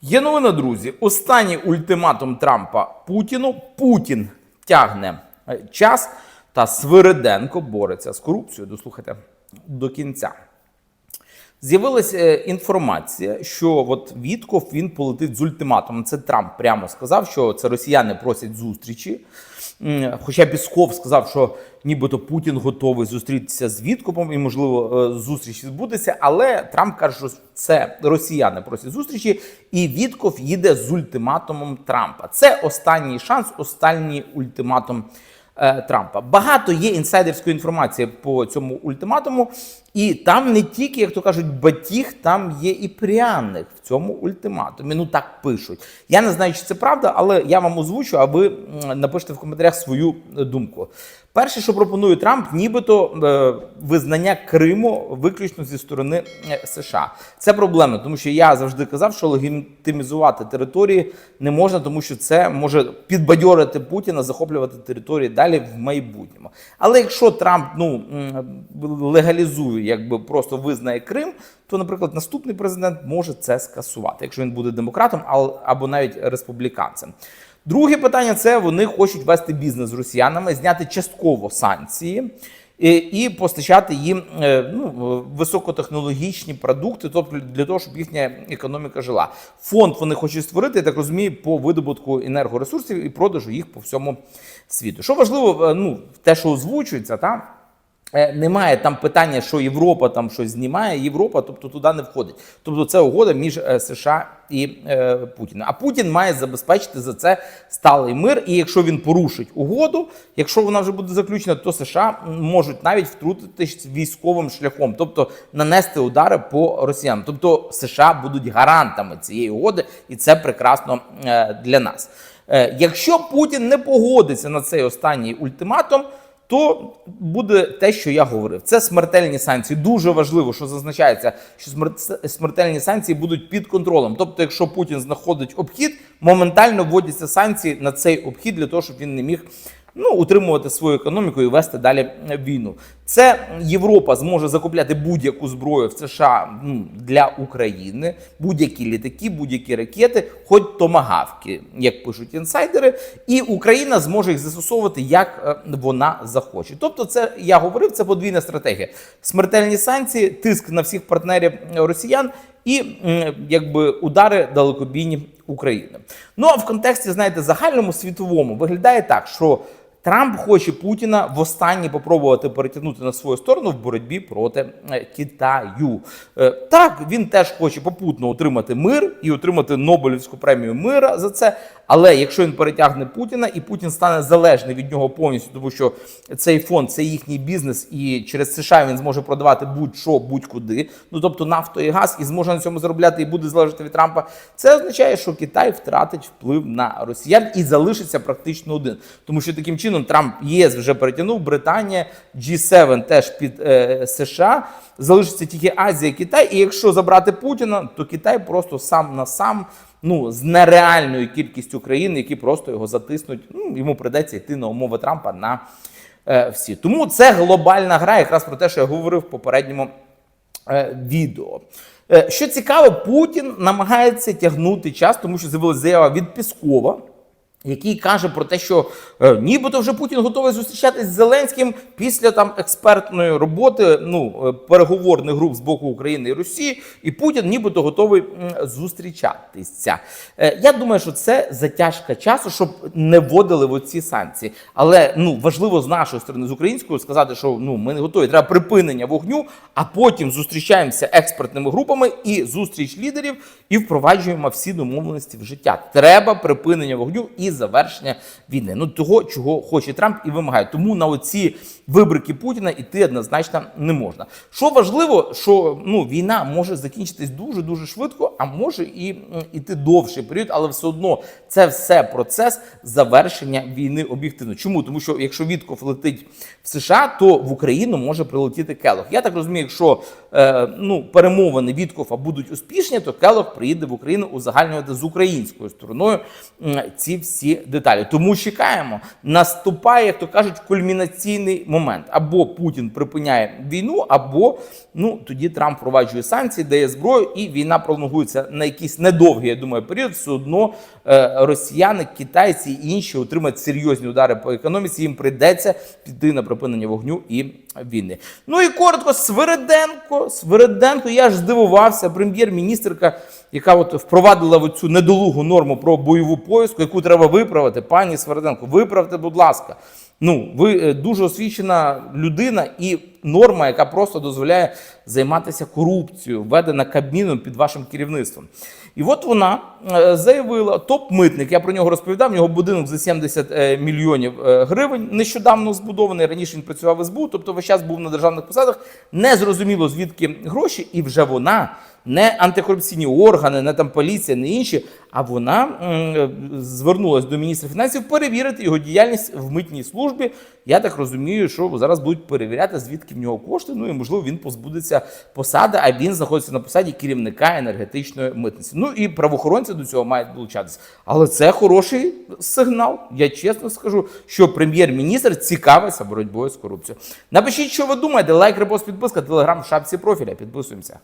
Є новина, друзі. Останній ультиматум Трампа Путіну. Путін тягне е, час, та Свириденко бореться з корупцією. Дослухайте до кінця. З'явилася е, інформація, що от Вітков він полетить з ультиматумом. Це Трамп прямо сказав, що це росіяни просять зустрічі. Хоча Пісков сказав, що нібито Путін готовий зустрітися з Віткопом і, можливо, е, зустріч відбудеться. Але Трамп каже, що це росіяни просять зустрічі, і Вітков їде з ультиматумом Трампа. Це останній шанс, останній ультиматум е, Трампа. Багато є інсайдерської інформації по цьому ультиматуму, і там не тільки, як то кажуть, батіг, там є і пряник в цьому ультиматумі. Ну так пишуть. Я не знаю, чи це правда, але я вам озвучу, а ви напишете в коментарях свою е, думку. Перше, що пропонує Трамп, нібито е, визнання Криму виключно зі сторони е, США. Це проблема, тому що я завжди казав, що легітимізувати території не можна, тому що це може підбадьорити Путіна, захоплювати території далі в майбутньому. Але якщо Трамп ну легалізує, якби просто визнає Крим, то, наприклад, наступний президент може це скасувати, якщо він буде демократом або навіть республіканцем. Друге питання це вони хочуть вести бізнес з росіянами, зняти частково санкції. І, постачати їм е, ну, високотехнологічні продукти, тобто для того, щоб їхня економіка жила. Фонд вони хочуть створити, я так розумію, по видобутку енергоресурсів і продажу їх по всьому світу. Що важливо, е, ну те, що озвучується, та Немає там питання, що Європа там щось знімає. Європа, тобто туди не входить. Тобто це угода між е, США і е, Путіним. А Путін має забезпечити за це сталий мир. І якщо він порушить угоду, якщо вона вже буде заключена, то США можуть навіть втрутитись військовим шляхом, тобто нанести удари по росіянам. Тобто США будуть гарантами цієї угоди, і це прекрасно е, для нас. Е, Якщо Путін не погодиться на цей останній ультиматум то буде те, що я говорив. Це смертельні санкції. Дуже важливо, що зазначається, що смерт- смертельні санкції будуть під контролем. Тобто, якщо Путін знаходить обхід, моментально вводяться санкції на цей обхід для того, щоб він не міг ну, утримувати свою економіку і вести далі війну. Це Європа зможе закупляти будь-яку зброю в США ну, для України, будь-які літаки, будь-які ракети, хоч томагавки, як пишуть інсайдери, і Україна зможе їх застосовувати як е, вона захоче. Тобто, це я говорив, це подвійна стратегія: смертельні санкції, тиск на всіх партнерів росіян і якби удари далекобійні України. Ну а в контексті, знаєте, загальному світовому виглядає так, що Трамп хоче Путіна востаннє попробувати перетягнути на свою сторону в боротьбі проти е, Китаю. Е, Так, він теж хоче попутно отримати мир і отримати Нобелівську премію мира за це. Але якщо він перетягне Путіна і Путін стане залежний від нього повністю, тому що цей фонд це їхній бізнес, і через США він зможе продавати будь-що, будь-куди. Ну тобто нафту і газ, і зможе на цьому заробляти і буде залежати від Трампа. Це означає, що Китай втратить вплив на росіян і залишиться практично один. Тому що таким чином Трамп ЄС вже перетягнув, Британія, G7 теж під е, США. Залишиться тільки Азія, Китай. І якщо забрати Путіна, то Китай просто сам на сам. Ну, з нереальною кількістю країн, які просто його затиснуть. Ну, йому придеться йти на умови Трампа на е, всі. Тому це глобальна гра, якраз про те, що я говорив в попередньому е, відео. Е, що цікаво, Путін намагається тягнути час, тому що з'явилася заява від Піскова. Який каже про те, що е, нібито вже Путін готовий зустрічатись з Зеленським після там експертної роботи, ну е, переговорних груп з боку України і Росії, і Путін нібито готовий м, зустрічатися. Е, я думаю, що це затяжка часу, щоб не вводили в оці санкції. Але ну важливо з нашої сторони, з української, сказати, що ну ми не готові. Треба припинення вогню, а потім зустрічаємося експертними групами і зустріч лідерів, і впроваджуємо всі домовленості в життя. Треба припинення вогню і завершення війни. Ну того, чого хоче Трамп і вимагає. Тому на оці вибрики Путіна іти однозначно не можна. Що важливо, що ну війна може закінчитись дуже дуже швидко, а може і іти довший період, але все одно це все процес завершення війни об'єктивно. Чому? Тому що якщо Вітков летить в США, то в Україну може прилетіти Келох. Я так розумію, якщо ну, перемовини Віткофа будуть успішні, то Келох приїде в Україну узагальнювати з українською стороною ці всі деталі. Тому чекаємо. Наступає, як то кажуть, кульмінаційний момент. Або Путін припиняє війну, або ну тоді Трамп впроваджує санкції, дає зброю, і війна пролонгується на якийсь недовгий, я думаю, період. Все одно е, росіяни, китайці і інші отримають серйозні удари по економіці. Їм прийдеться піти на припинення вогню і війни. Ну і коротко, Свириденко. Свириденко, я ж здивувався, прем'єр-міністрка, яка от впровадила цю недолугу норму про бойову поїздку, яку треба виправити. Пані Свириденко, виправте, будь ласка. Ну, ви е, дуже освічена людина і норма, яка просто дозволяє займатися корупцією, введена Кабміном під вашим керівництвом. І от вона е, заявила, топ-митник, я про нього розповідав, в нього будинок за 70 е, мільйонів е, гривень, нещодавно збудований, раніше він працював в СБУ, тобто весь час був на державних посадах, не зрозуміло звідки гроші, і вже вона не антикорупційні органи, не там поліція, не інші. А вона звернулася до міністра фінансів перевірити його діяльність в митній службі. Я так розумію, що зараз будуть перевіряти, звідки в нього кошти. Ну і можливо він позбудеться посади, а він знаходиться на посаді керівника енергетичної митниці. Ну і правоохоронці до цього мають долучатися. Але це хороший сигнал. Я чесно скажу, що прем'єр-міністр цікавиться боротьбою з корупцією. Напишіть, що ви думаєте. Лайк, репост, підписка, телеграм в шапці профіля. Підписуємося.